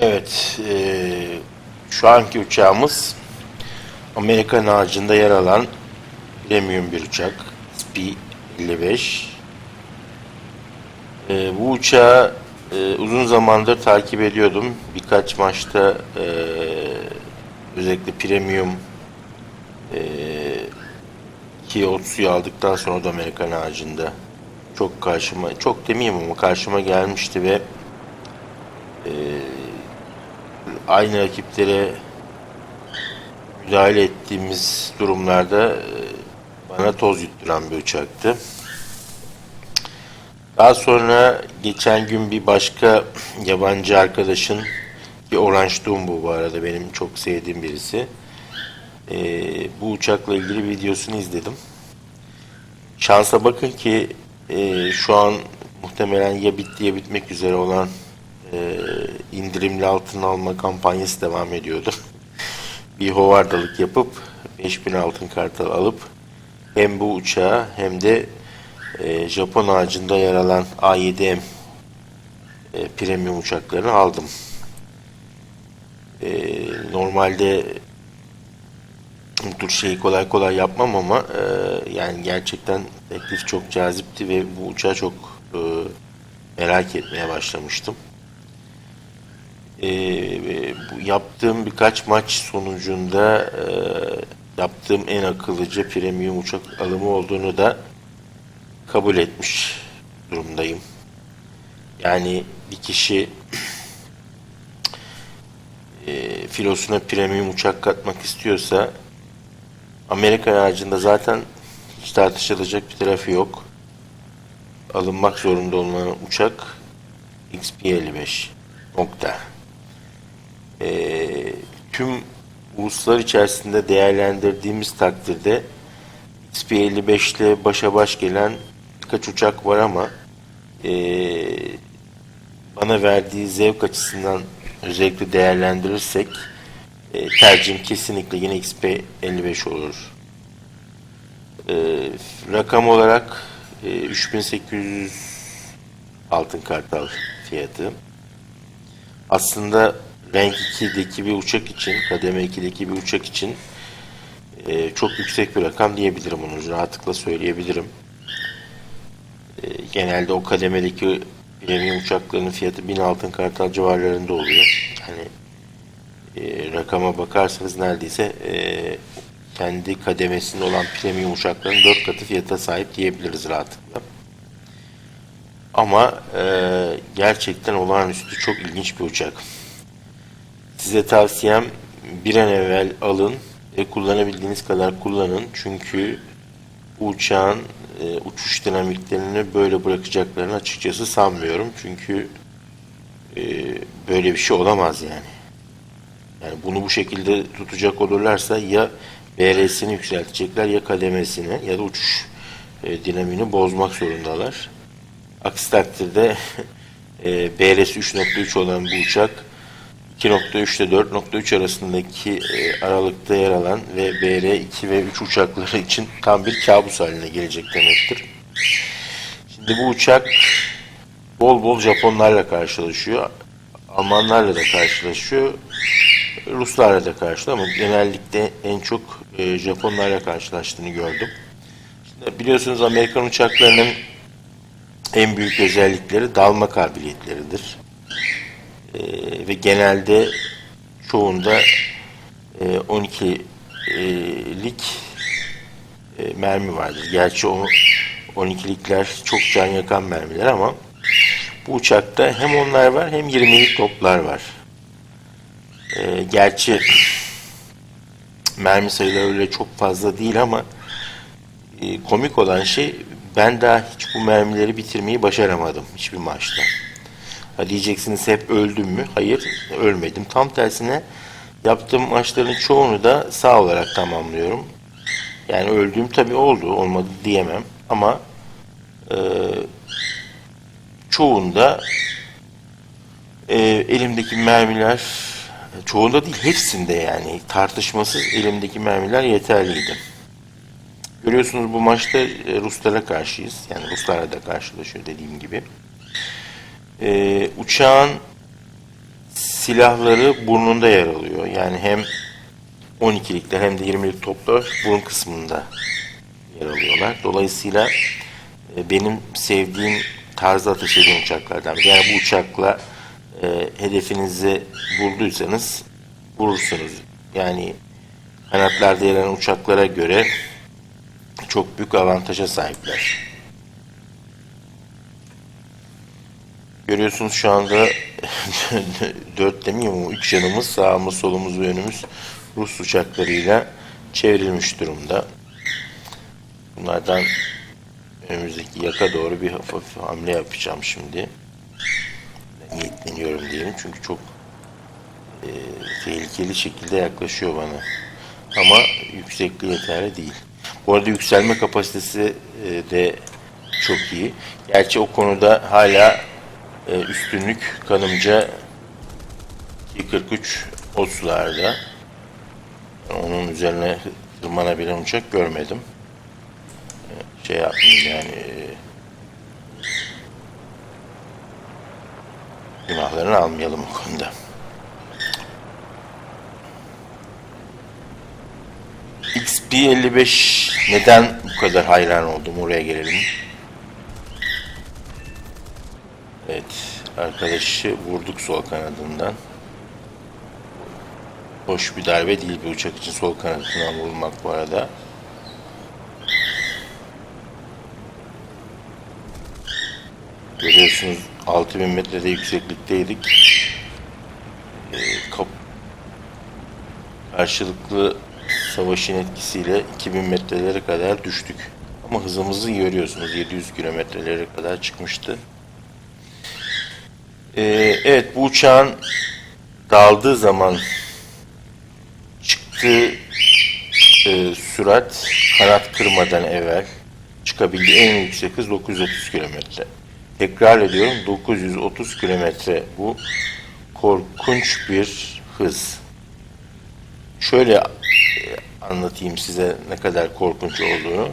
Evet, eee, şu anki uçağımız Amerikan ağacında yer alan premium bir uçak. SP-55. Eee, bu uçağı eee, uzun zamandır takip ediyordum. Birkaç maçta eee, özellikle premium eee ki Otsu'yu aldıktan sonra da Amerikan ağacında çok karşıma, çok demeyeyim ama karşıma gelmişti ve aynı rakiplere müdahale ettiğimiz durumlarda e, bana toz yutturan bir uçaktı. Daha sonra geçen gün bir başka yabancı arkadaşın ki Orange Doom bu bu arada benim çok sevdiğim birisi. E, bu uçakla ilgili videosunu izledim. Şansa bakın ki e, şu an muhtemelen ya bitti ya bitmek üzere olan e, indirimli altın alma kampanyası devam ediyordu. bir hovardalık yapıp 5000 altın kartal alıp hem bu uçağı hem de e, Japon ağacında yer alan A7M e, premium uçaklarını aldım. E, normalde bu tür şeyi kolay kolay yapmam ama e, yani gerçekten teklif çok cazipti ve bu uçağı çok e, merak etmeye başlamıştım. E, yaptığım birkaç maç sonucunda e, yaptığım en akıllıca premium uçak alımı olduğunu da kabul etmiş durumdayım. Yani bir kişi e, filosuna premium uçak katmak istiyorsa Amerika ağacında zaten hiç tartışılacak bir tarafı yok. Alınmak zorunda olan uçak XP-55 nokta. Ee, tüm uluslar içerisinde değerlendirdiğimiz takdirde XP-55 ile başa baş gelen birkaç uçak var ama ee, bana verdiği zevk açısından özellikle değerlendirirsek e, tercihim kesinlikle yine XP55 olur. E, rakam olarak e, 3800 altın kartal fiyatı. Aslında renk 2'deki bir uçak için, kademe 2'deki bir uçak için e, çok yüksek bir rakam diyebilirim onu rahatlıkla söyleyebilirim. E, genelde o kademedeki premium uçakların fiyatı 1000 altın kartal civarlarında oluyor. Yani e, rakama bakarsanız neredeyse e, kendi kademesinde olan premium uçakların 4 katı fiyata sahip diyebiliriz rahatlıkla. Ama e, gerçekten olağanüstü çok ilginç bir uçak. Size tavsiyem bir an evvel alın ve kullanabildiğiniz kadar kullanın. Çünkü uçağın e, uçuş dinamiklerini böyle bırakacaklarını açıkçası sanmıyorum. Çünkü e, böyle bir şey olamaz yani. Yani bunu bu şekilde tutacak olurlarsa ya BRS'ini yükseltecekler ya kademesini ya da uçuş e, dinamini bozmak zorundalar. Aksi takdirde e, BRS 3.3 olan bu uçak 2.3 ile 4.3 arasındaki e, aralıkta yer alan ve BR2 ve 3 uçakları için tam bir kabus haline gelecek demektir. Şimdi bu uçak bol bol Japonlarla karşılaşıyor. Almanlarla da karşılaşıyor. Ruslarla da karşılaşıyor ama genellikle en çok e, Japonlarla karşılaştığını gördüm. Şimdi biliyorsunuz Amerikan uçaklarının en büyük özellikleri dalma kabiliyetleridir. E, ve genelde çoğunda e, 12'lik e, mermi vardır. Gerçi o 12'likler çok can yakan mermiler ama bu uçakta hem onlar var hem 20'lik toplar var. E, gerçi mermi sayıları öyle çok fazla değil ama e, komik olan şey ben daha hiç bu mermileri bitirmeyi başaramadım hiçbir maçta. Ha diyeceksiniz hep öldüm mü? Hayır ölmedim. Tam tersine yaptığım maçların çoğunu da sağ olarak tamamlıyorum. Yani öldüğüm tabii oldu olmadı diyemem ama e, çoğunda e, elimdeki mermiler çoğunda değil hepsinde yani tartışmasız elimdeki mermiler yeterliydi. Görüyorsunuz bu maçta e, Ruslara karşıyız. Yani Ruslarla da karşılaşıyor dediğim gibi. E, uçağın silahları burnunda yer alıyor. Yani hem 12'likler hem de 20'lik toplar burun kısmında yer alıyorlar. Dolayısıyla e, benim sevdiğim tarzda ateş eden uçaklardan. biri. Yani bu uçakla e, hedefinizi bulduysanız vurursunuz. Yani kanatlarda yer alan uçaklara göre çok büyük avantaja sahipler. Görüyorsunuz şu anda dört demeyeyim ama üç yanımız sağımız solumuz ve önümüz Rus uçaklarıyla çevrilmiş durumda. Bunlardan önümüzdeki yaka doğru bir hafif hamle yapacağım şimdi. Niyetleniyorum diyelim çünkü çok e, tehlikeli şekilde yaklaşıyor bana. Ama yüksekliği yeterli değil. Bu arada yükselme kapasitesi e, de çok iyi. Gerçi o konuda hala e, üstünlük kanımca 243 Os'larda. Onun üzerine tırmanabilen uçak görmedim. E, Şey yapmayayım yani e, günahlarını almayalım o konuda. XP55 neden bu kadar hayran oldum oraya gelelim. Evet arkadaşı vurduk sol kanadından. Hoş bir darbe değil bir uçak için sol kanadından vurulmak bu arada. Görüyorsunuz 6000 metrede yükseklikteydik. Ee, kap karşılıklı savaşın etkisiyle 2000 metrelere kadar düştük. Ama hızımızı görüyorsunuz 700 kilometrelere kadar çıkmıştı. Ee, evet bu uçağın daldığı zaman çıktığı e, sürat kanat kırmadan evvel çıkabildiği en yüksek hız 930 kilometre. Tekrar ediyorum 930 kilometre bu korkunç bir hız. Şöyle e, anlatayım size ne kadar korkunç olduğunu.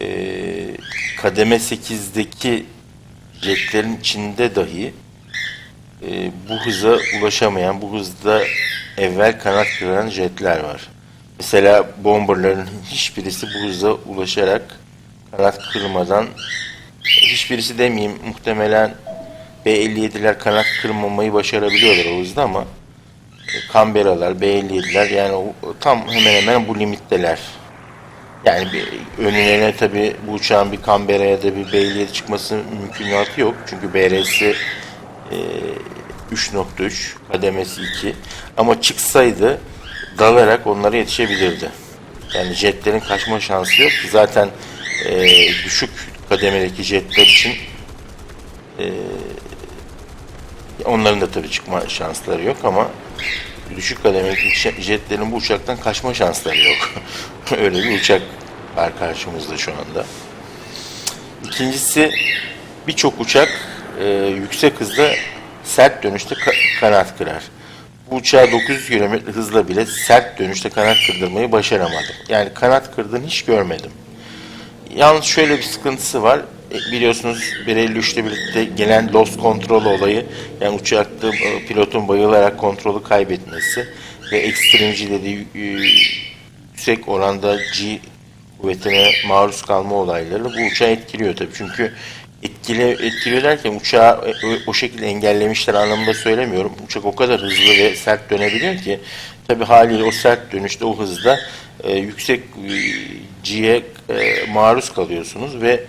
Ee, kademe 8'deki jetlerin içinde dahi e, bu hıza ulaşamayan, bu hızda evvel kanat kıran jetler var. Mesela bomberların hiçbirisi bu hıza ulaşarak kanat kırmadan hiçbirisi demeyeyim muhtemelen B-57'ler kanat kırmamayı başarabiliyorlar o hızda ama e, Canberra'lar, B-57'ler yani tam hemen hemen bu limitteler. Yani bir, önüne tabi bu uçağın bir Canberra'ya da bir B-57 çıkması mümkünatı yok. Çünkü BRS e, 3.3 kademesi 2 ama çıksaydı dalarak onlara yetişebilirdi. Yani jetlerin kaçma şansı yok. Zaten e, düşük kademedeki jetler için e, onların da tabii çıkma şansları yok ama düşük kademedeki jetlerin bu uçaktan kaçma şansları yok. Öyle bir uçak var karşımızda şu anda. İkincisi birçok uçak e, yüksek hızda sert dönüşte ka- kanat kırar. Bu uçağı 900 km hızla bile sert dönüşte kanat kırdırmayı başaramadım. Yani kanat kırdığını hiç görmedim. Yalnız şöyle bir sıkıntısı var. E, Biliyorsunuz 1.53'te birlikte gelen loss control olayı yani uçakta e, pilotun bayılarak kontrolü kaybetmesi ve ekstremci dediği e, yüksek oranda G kuvvetine maruz kalma olayları bu uçağı etkiliyor tabii. Çünkü etkile, etkiliyor derken uçağı o, şekilde engellemişler anlamında söylemiyorum. Uçak o kadar hızlı ve sert dönebiliyor ki tabii haliyle o sert dönüşte o hızda e, yüksek G'ye e, maruz kalıyorsunuz ve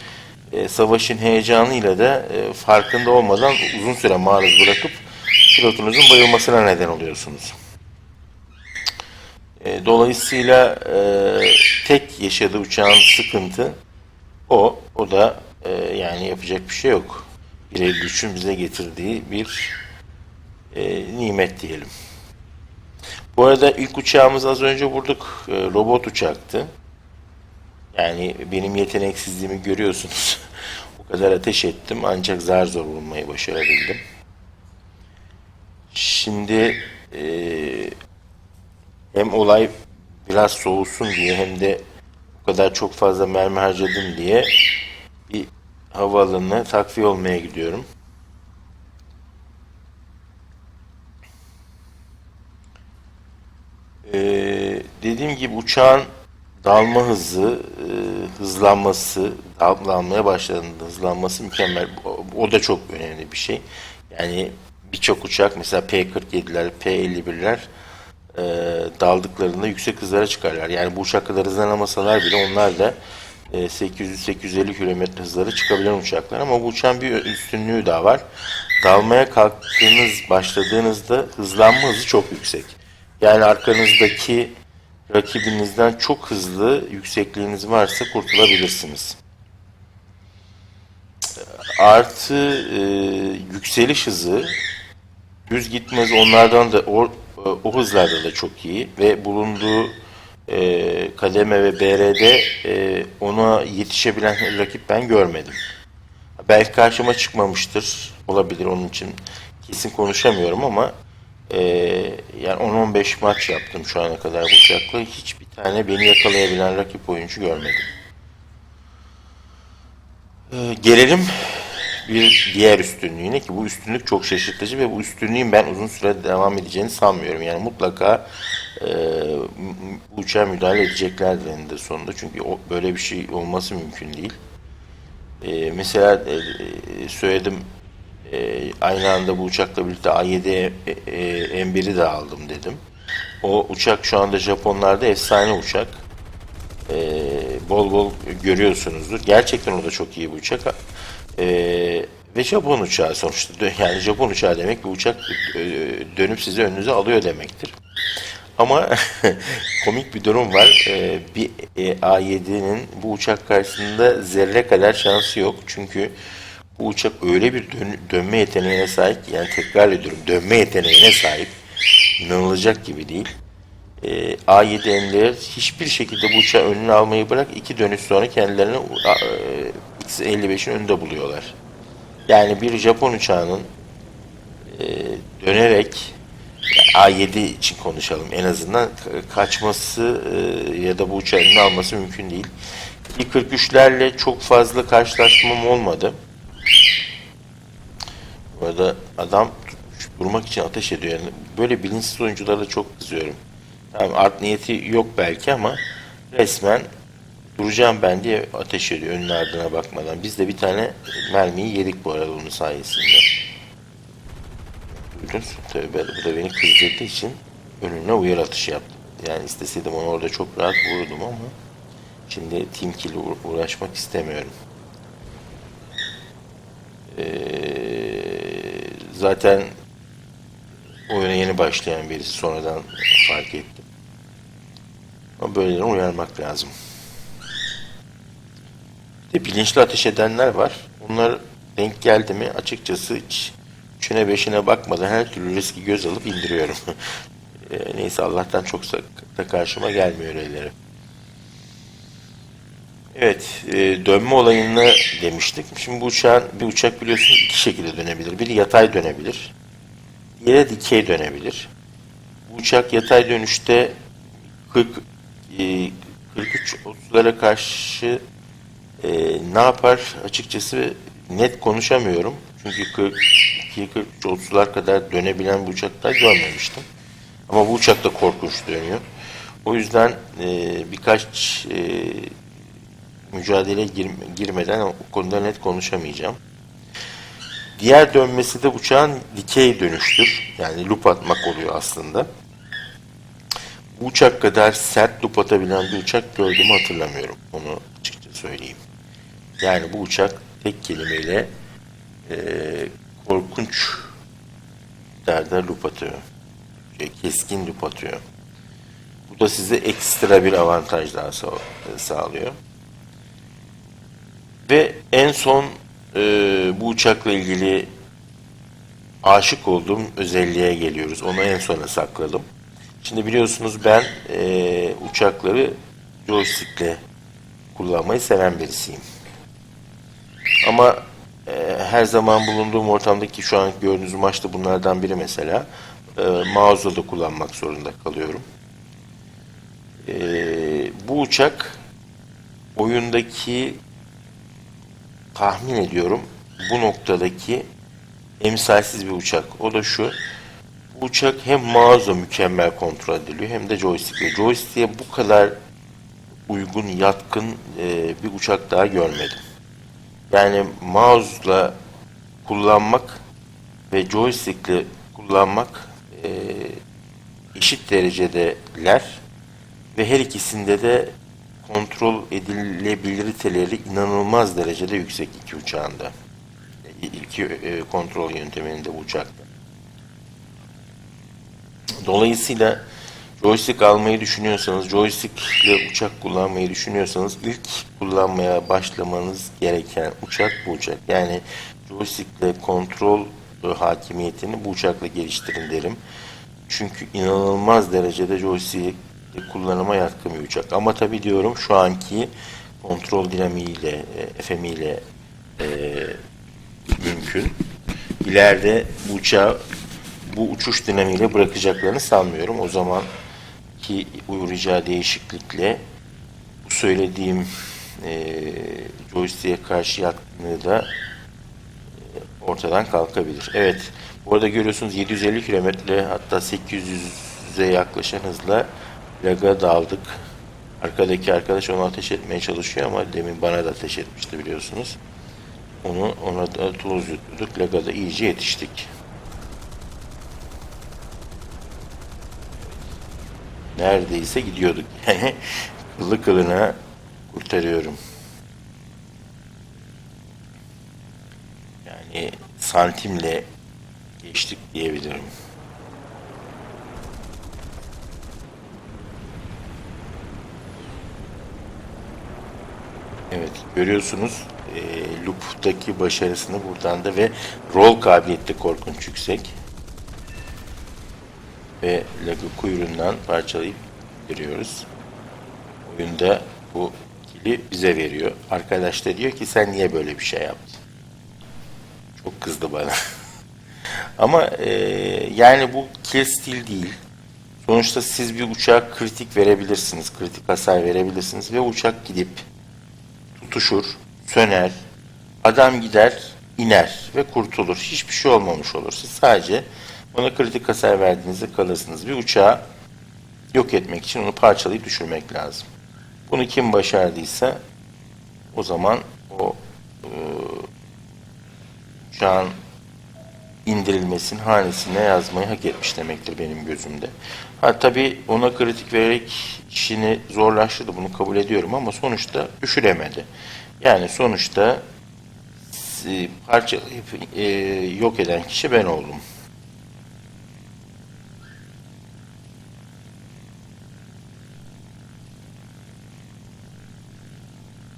e, savaşın heyecanıyla da e, farkında olmadan uzun süre maruz bırakıp pilotunuzun bayılmasına neden oluyorsunuz. E, dolayısıyla e, tek yaşadığı uçağın sıkıntı o. O da e, yani yapacak bir şey yok. Bir düşün bize getirdiği bir e, nimet diyelim. Bu arada ilk uçağımız az önce vurduk. E, robot uçaktı. Yani benim yeteneksizliğimi görüyorsunuz. o kadar ateş ettim ancak zar zor bulmayı başarabildim. Şimdi e, hem olay biraz soğusun diye hem de o kadar çok fazla mermi harcadım diye bir havaalanına takviye olmaya gidiyorum. Ee, dediğim gibi uçağın dalma hızı, e, hızlanması, dalmaya başladığında hızlanması mükemmel. O, o da çok önemli bir şey. Yani birçok uçak mesela P-47'ler, P-51'ler e, daldıklarında yüksek hızlara çıkarlar. Yani bu uçak kadar hızlanamasalar bile onlar da e, 800-850 km hızlara çıkabilen uçaklar. Ama bu uçağın bir üstünlüğü daha var. Dalmaya kalktığınız, başladığınızda hızlanma hızı çok yüksek. Yani arkanızdaki rakibinizden çok hızlı yüksekliğiniz varsa kurtulabilirsiniz. Artı e, yükseliş hızı düz gitmez onlardan da o, o hızlarda da çok iyi ve bulunduğu e, kademe ve BR'de e, ona yetişebilen rakip ben görmedim. Belki karşıma çıkmamıştır. Olabilir onun için kesin konuşamıyorum ama e, yani 10-15 maç yaptım şu ana kadar bu uçakla. Hiçbir tane beni yakalayabilen rakip oyuncu görmedim. E, gelelim bir diğer üstünlüğüne ki bu üstünlük çok şaşırtıcı ve bu üstünlüğün ben uzun süre devam edeceğini sanmıyorum. Yani mutlaka e, uçağa müdahale edeceklerdir eninde sonunda. Çünkü o, böyle bir şey olması mümkün değil. E, mesela e, e, söyledim e, aynı anda bu uçakla birlikte A7 e, e, M1'i de aldım dedim. O uçak şu anda Japonlarda efsane uçak. E, bol bol görüyorsunuzdur. Gerçekten o da çok iyi bir uçak. E, ve Japon uçağı sonuçta. Yani Japon uçağı demek bir uçak e, dönüp sizi önünüze alıyor demektir. Ama komik bir durum var. Ee, bir e, A7'nin bu uçak karşısında zerre kadar şansı yok. Çünkü bu uçak öyle bir dön- dönme yeteneğine sahip ki, yani tekrar ediyorum dönme yeteneğine sahip. İnanılacak gibi değil. Ee, A7M'ler hiçbir şekilde bu uçağı önüne almayı bırak iki dönüş sonra kendilerini e, X-55'in önünde buluyorlar. Yani bir Japon uçağının e, dönerek A7 için konuşalım. En azından ka- kaçması e, ya da bu uçağı eline alması mümkün değil. İl-43'lerle çok fazla karşılaşmam olmadı. Bu arada adam durmak için ateş ediyor. Yani böyle bilinçsiz oyunculara çok kızıyorum. Yani art niyeti yok belki ama resmen duracağım ben diye ateş ediyor önüne ardına bakmadan. Biz de bir tane mermiyi yedik bu arada onun sayesinde. Buyurun. Tabii bu da beni kızdırdığı için önüne uyarı atışı yaptım. Yani isteseydim onu orada çok rahat vururdum ama şimdi team kill uğra- uğraşmak istemiyorum. Ee, zaten oyuna yeni başlayan birisi sonradan fark ettim. Ama böylelerine uyarmak lazım. De bilinçli ateş edenler var. Bunlar denk geldi mi açıkçası hiç üçüne beşine bakmadan her türlü riski göz alıp indiriyorum. E, Neyse Allah'tan çok da karşıma gelmiyor öyleleri. Evet, e, dönme olayını demiştik. Şimdi bu uçağın, bir uçak biliyorsunuz iki şekilde dönebilir. Biri yatay dönebilir, diğeri dikey dönebilir. Bu uçak yatay dönüşte 40, e, 43 30'lara karşı e, ne yapar açıkçası net konuşamıyorum. Çünkü 42 43 30'lar kadar dönebilen bu uçaklar görmemiştim. Ama bu uçak da korkunç dönüyor. O yüzden e, birkaç e, mücadeleye gir, girmeden o konuda net konuşamayacağım. Diğer dönmesi de uçağın dikey dönüştür. Yani loop atmak oluyor aslında. Bu uçak kadar sert loop atabilen bir uçak gördüğümü hatırlamıyorum. Onu açıkça söyleyeyim. Yani bu uçak tek kelimeyle e, korkunç derde loop atıyor. E, Keskin loop atıyor. Bu da size ekstra bir avantaj daha sağ- sağlıyor. Ve en son e, bu uçakla ilgili aşık olduğum özelliğe geliyoruz. Onu en sona sakladım. Şimdi biliyorsunuz ben e, uçakları joystickle kullanmayı seven birisiyim. Ama e, her zaman bulunduğum ortamdaki şu an gördüğünüz maçta bunlardan biri mesela e, mouse'la da kullanmak zorunda kalıyorum. E, bu uçak oyundaki tahmin ediyorum bu noktadaki emsalsiz bir uçak. O da şu. bu uçak hem mouse'la mükemmel kontrol ediliyor hem de joystick'le. Joystick'e bu kadar uygun, yatkın e, bir uçak daha görmedim. Yani mouse'la kullanmak ve joystick'le kullanmak e, eşit derecedeler ve her ikisinde de kontrol edilebiliriteleri inanılmaz derecede yüksek iki uçağında. İki e, kontrol yönteminde bu uçakta. Dolayısıyla joystick almayı düşünüyorsanız, joystick ile uçak kullanmayı düşünüyorsanız ilk kullanmaya başlamanız gereken uçak bu uçak. Yani joystick ile kontrol e, hakimiyetini bu uçakla geliştirin derim. Çünkü inanılmaz derecede joystick kullanıma yatkın uçak. Ama tabii diyorum şu anki kontrol dinamiğiyle, e, FM'iyle e, mümkün. İleride bu uçağı bu uçuş dinamiğiyle bırakacaklarını sanmıyorum. O zaman ki uğrayacağı değişiklikle bu söylediğim e, joystick'e karşı yatkınlığı da e, ortadan kalkabilir. Evet. Bu arada görüyorsunuz 750 kilometre hatta 800'e yaklaşan hızla laga daldık. Arkadaki arkadaş onu ateş etmeye çalışıyor ama demin bana da ateş etmişti biliyorsunuz. Onu ona da tuz yuttuk. Lagada iyice yetiştik. Neredeyse gidiyorduk. Kılı kılına kurtarıyorum. Yani santimle geçtik diyebilirim. Evet görüyorsunuz e, loop'taki başarısını buradan da ve rol kabiliyeti korkunç yüksek. Ve lagı kuyruğundan parçalayıp veriyoruz. Oyunda bu kili bize veriyor. Arkadaş da diyor ki sen niye böyle bir şey yaptın? Çok kızdı bana. Ama e, yani bu kill steal değil. Sonuçta siz bir uçağa kritik verebilirsiniz. Kritik hasar verebilirsiniz ve uçak gidip tutuşur, söner, adam gider, iner ve kurtulur. Hiçbir şey olmamış olur. Siz sadece ona kritik hasar verdiğinizde kalırsınız. Bir uçağı yok etmek için onu parçalayıp düşürmek lazım. Bunu kim başardıysa o zaman o e, uçağın indirilmesinin hanesine yazmayı hak etmiş demektir benim gözümde. Ha tabi ona kritik vererek işini zorlaştırdı bunu kabul ediyorum ama sonuçta düşüremedi. Yani sonuçta e, parçalayıp e, yok eden kişi ben oldum.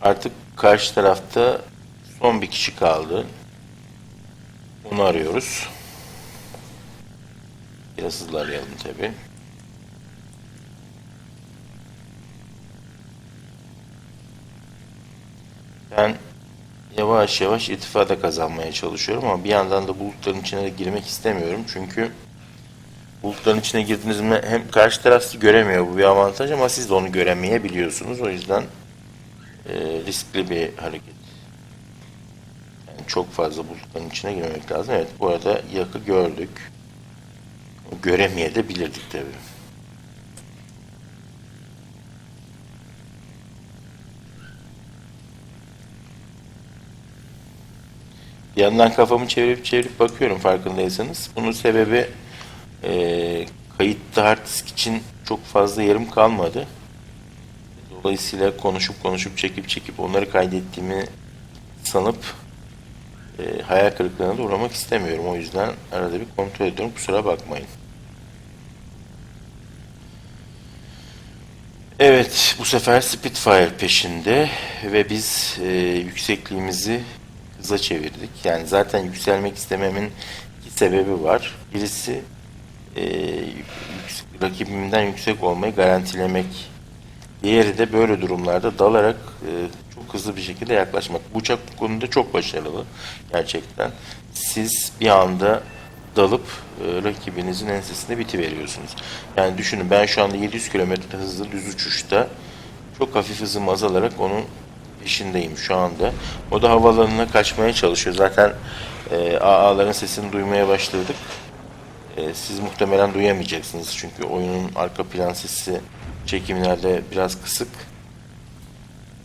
Artık karşı tarafta son bir kişi kaldı. Onu arıyoruz. Biraz hızlı arayalım tabi. Ben yavaş yavaş irtifada kazanmaya çalışıyorum ama bir yandan da bulutların içine de girmek istemiyorum. Çünkü bulutların içine girdiniz mi hem karşı taraf göremiyor bu bir avantaj ama siz de onu göremeyebiliyorsunuz. O yüzden e, riskli bir hareket. Çok fazla bulutların içine girmemek lazım. Evet bu arada yakı gördük. Göremeye de bilirdik tabii. Bir yandan kafamı çevirip çevirip bakıyorum farkındaysanız. Bunun sebebi e, kayıtta hard disk için çok fazla yerim kalmadı. Dolayısıyla konuşup konuşup çekip çekip onları kaydettiğimi sanıp e, hayal kırıklığına da uğramak istemiyorum. O yüzden arada bir kontrol ediyorum. Kusura bakmayın. Evet, bu sefer Spitfire peşinde ve biz e, yüksekliğimizi hıza çevirdik. Yani zaten yükselmek istememin iki sebebi var. Birisi e, yük- rakibimden yüksek olmayı garantilemek. Diğeri de böyle durumlarda dalarak e, çok hızlı bir şekilde yaklaşmak. Bu uçak bu konuda çok başarılı gerçekten. Siz bir anda dalıp e, rakibinizin ensesinde bitiveriyorsunuz. Yani düşünün ben şu anda 700 km hızlı düz uçuşta çok hafif hızım azalarak onun peşindeyim şu anda. O da havalanına kaçmaya çalışıyor. Zaten e, AA'ların sesini duymaya başladık. e, siz muhtemelen duyamayacaksınız. Çünkü oyunun arka plan sesi çekimlerde biraz kısık.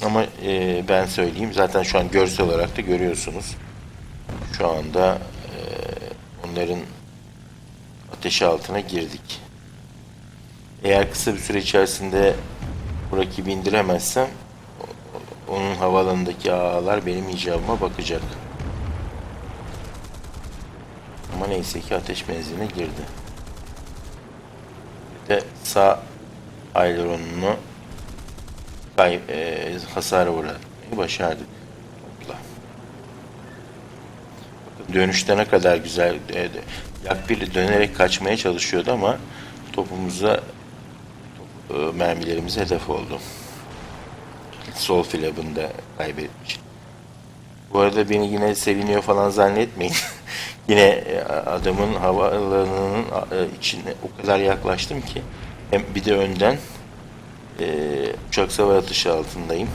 Ama e, ben söyleyeyim. Zaten şu an görsel olarak da görüyorsunuz. Şu anda e, onların ateşi altına girdik. Eğer kısa bir süre içerisinde bu rakibi indiremezsem onun havaalanındaki ağlar benim icabıma bakacak. Ama neyse ki ateş menziline girdi. Bir de sağ aileronunu kay, e, hasara uğratmayı başardık. Topla. Dönüşte ne kadar güzel e, Yakpili dönerek kaçmaya çalışıyordu ama topumuza top, e, mermilerimiz hedef oldu. Sol filabını da kaybetmiş. Bu arada beni yine seviniyor falan zannetmeyin. yine e, adamın havaalanının e, içine o kadar yaklaştım ki hem bir de önden e, uçak savar atışı altındayım.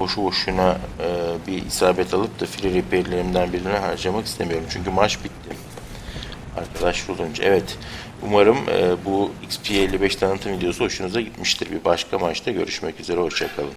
Boşu boşuna e, bir isabet alıp da file repairlerimden birine harcamak istemiyorum. Çünkü maç bitti. Arkadaş olunca. Evet. Umarım e, bu XP55 tanıtım videosu hoşunuza gitmiştir. Bir başka maçta görüşmek üzere. Hoşçakalın.